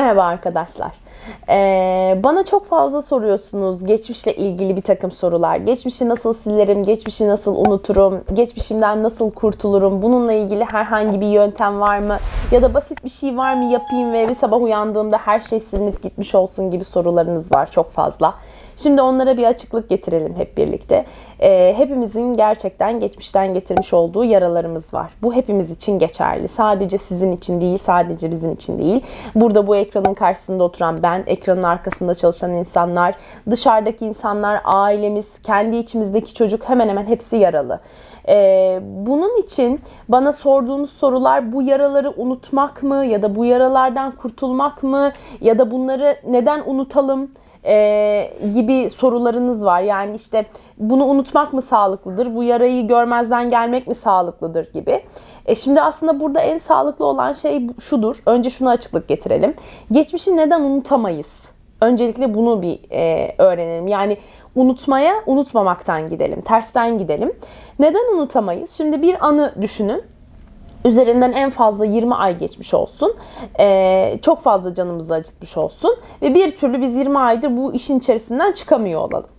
Merhaba arkadaşlar. Ee, bana çok fazla soruyorsunuz geçmişle ilgili bir takım sorular. Geçmişi nasıl silerim, geçmişi nasıl unuturum, geçmişimden nasıl kurtulurum, bununla ilgili herhangi bir yöntem var mı? Ya da basit bir şey var mı yapayım ve bir sabah uyandığımda her şey silinip gitmiş olsun gibi sorularınız var çok fazla. Şimdi onlara bir açıklık getirelim hep birlikte. Ee, hepimizin gerçekten geçmişten getirmiş olduğu yaralarımız var. Bu hepimiz için geçerli. Sadece sizin için değil, sadece bizim için değil. Burada bu ekranın karşısında oturan ben, ekranın arkasında çalışan insanlar, dışarıdaki insanlar, ailemiz, kendi içimizdeki çocuk hemen hemen hepsi yaralı. Ee, bunun için bana sorduğunuz sorular bu yaraları unutmak mı ya da bu yaralardan kurtulmak mı ya da bunları neden unutalım? e, gibi sorularınız var. Yani işte bunu unutmak mı sağlıklıdır? Bu yarayı görmezden gelmek mi sağlıklıdır gibi. E şimdi aslında burada en sağlıklı olan şey şudur. Önce şunu açıklık getirelim. Geçmişi neden unutamayız? Öncelikle bunu bir e, öğrenelim. Yani unutmaya unutmamaktan gidelim. Tersten gidelim. Neden unutamayız? Şimdi bir anı düşünün. Üzerinden en fazla 20 ay geçmiş olsun. Ee, çok fazla canımızı acıtmış olsun. Ve bir türlü biz 20 aydır bu işin içerisinden çıkamıyor olalım.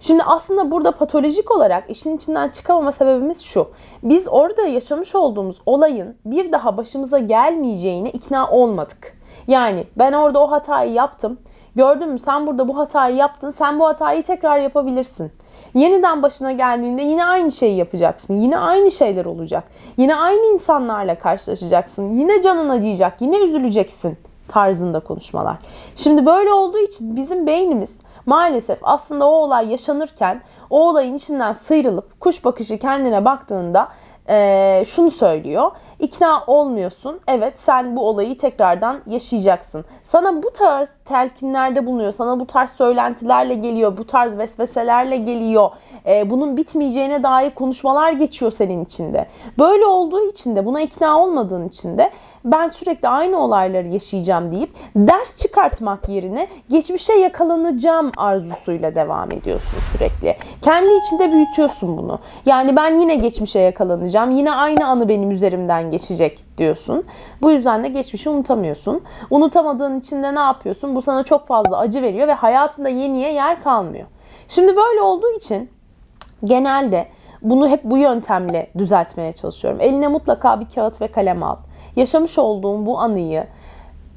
Şimdi aslında burada patolojik olarak işin içinden çıkamama sebebimiz şu. Biz orada yaşamış olduğumuz olayın bir daha başımıza gelmeyeceğine ikna olmadık. Yani ben orada o hatayı yaptım. Gördün mü sen burada bu hatayı yaptın. Sen bu hatayı tekrar yapabilirsin. Yeniden başına geldiğinde yine aynı şeyi yapacaksın. Yine aynı şeyler olacak. Yine aynı insanlarla karşılaşacaksın. Yine canın acıyacak. Yine üzüleceksin tarzında konuşmalar. Şimdi böyle olduğu için bizim beynimiz maalesef aslında o olay yaşanırken o olayın içinden sıyrılıp kuş bakışı kendine baktığında e, şunu söylüyor. İkna olmuyorsun. Evet sen bu olayı tekrardan yaşayacaksın. Sana bu tarz telkinlerde bulunuyor. Sana bu tarz söylentilerle geliyor. Bu tarz vesveselerle geliyor. E, bunun bitmeyeceğine dair konuşmalar geçiyor senin içinde. Böyle olduğu için de buna ikna olmadığın için de ben sürekli aynı olayları yaşayacağım deyip ders çıkartmak yerine geçmişe yakalanacağım arzusuyla devam ediyorsun sürekli. Kendi içinde büyütüyorsun bunu. Yani ben yine geçmişe yakalanacağım. Yine aynı anı benim üzerimden geçecek diyorsun. Bu yüzden de geçmişi unutamıyorsun. Unutamadığın için de ne yapıyorsun? Bu sana çok fazla acı veriyor ve hayatında yeniye yer kalmıyor. Şimdi böyle olduğu için genelde bunu hep bu yöntemle düzeltmeye çalışıyorum. Eline mutlaka bir kağıt ve kalem al yaşamış olduğum bu anıyı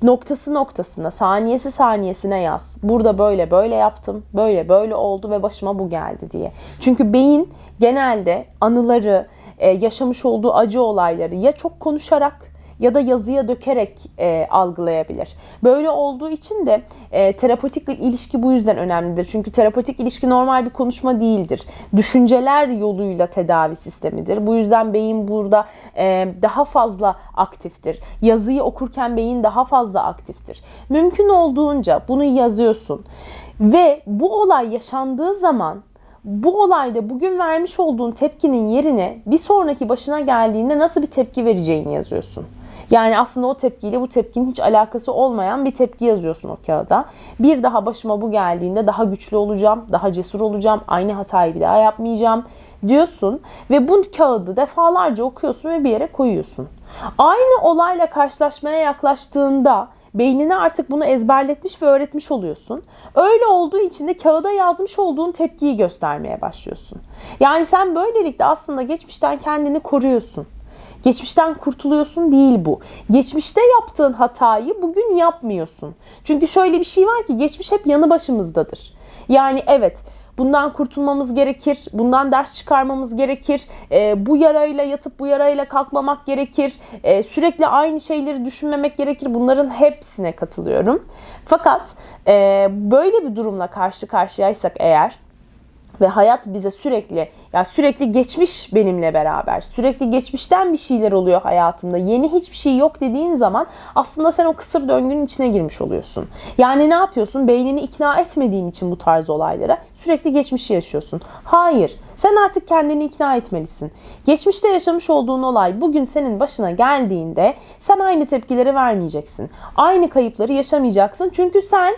noktası noktasına, saniyesi saniyesine yaz. Burada böyle böyle yaptım, böyle böyle oldu ve başıma bu geldi diye. Çünkü beyin genelde anıları, e, yaşamış olduğu acı olayları ya çok konuşarak ya da yazıya dökerek e, algılayabilir. Böyle olduğu için de e, terapotik ilişki bu yüzden önemlidir. Çünkü terapotik ilişki normal bir konuşma değildir. Düşünceler yoluyla tedavi sistemidir. Bu yüzden beyin burada e, daha fazla aktiftir. Yazıyı okurken beyin daha fazla aktiftir. Mümkün olduğunca bunu yazıyorsun. Ve bu olay yaşandığı zaman bu olayda bugün vermiş olduğun tepkinin yerine bir sonraki başına geldiğinde nasıl bir tepki vereceğini yazıyorsun. Yani aslında o tepkiyle bu tepkinin hiç alakası olmayan bir tepki yazıyorsun o kağıda. Bir daha başıma bu geldiğinde daha güçlü olacağım, daha cesur olacağım, aynı hatayı bir daha yapmayacağım diyorsun ve bu kağıdı defalarca okuyorsun ve bir yere koyuyorsun. Aynı olayla karşılaşmaya yaklaştığında beynine artık bunu ezberletmiş ve öğretmiş oluyorsun. Öyle olduğu için de kağıda yazmış olduğun tepkiyi göstermeye başlıyorsun. Yani sen böylelikle aslında geçmişten kendini koruyorsun. Geçmişten kurtuluyorsun değil bu. Geçmişte yaptığın hatayı bugün yapmıyorsun. Çünkü şöyle bir şey var ki geçmiş hep yanı başımızdadır. Yani evet bundan kurtulmamız gerekir. Bundan ders çıkarmamız gerekir. E, bu yarayla yatıp bu yarayla kalkmamak gerekir. E, sürekli aynı şeyleri düşünmemek gerekir. Bunların hepsine katılıyorum. Fakat e, böyle bir durumla karşı karşıyaysak eğer ve hayat bize sürekli ya sürekli geçmiş benimle beraber. Sürekli geçmişten bir şeyler oluyor hayatımda. Yeni hiçbir şey yok dediğin zaman aslında sen o kısır döngünün içine girmiş oluyorsun. Yani ne yapıyorsun? Beynini ikna etmediğin için bu tarz olaylara sürekli geçmişi yaşıyorsun. Hayır. Sen artık kendini ikna etmelisin. Geçmişte yaşamış olduğun olay bugün senin başına geldiğinde sen aynı tepkileri vermeyeceksin. Aynı kayıpları yaşamayacaksın. Çünkü sen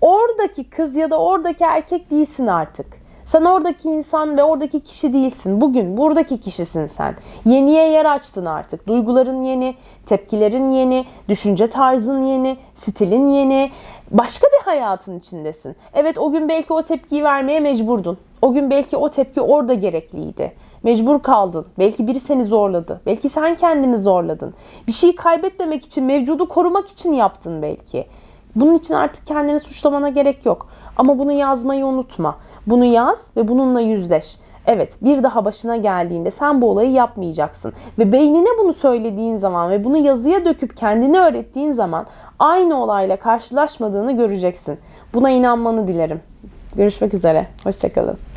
oradaki kız ya da oradaki erkek değilsin artık. Sen oradaki insan ve oradaki kişi değilsin. Bugün buradaki kişisin sen. Yeniye yer açtın artık. Duyguların yeni, tepkilerin yeni, düşünce tarzın yeni, stilin yeni. Başka bir hayatın içindesin. Evet o gün belki o tepkiyi vermeye mecburdun. O gün belki o tepki orada gerekliydi. Mecbur kaldın. Belki biri seni zorladı. Belki sen kendini zorladın. Bir şeyi kaybetmemek için, mevcudu korumak için yaptın belki. Bunun için artık kendini suçlamana gerek yok. Ama bunu yazmayı unutma. Bunu yaz ve bununla yüzleş. Evet bir daha başına geldiğinde sen bu olayı yapmayacaksın. Ve beynine bunu söylediğin zaman ve bunu yazıya döküp kendine öğrettiğin zaman aynı olayla karşılaşmadığını göreceksin. Buna inanmanı dilerim. Görüşmek üzere. Hoşçakalın.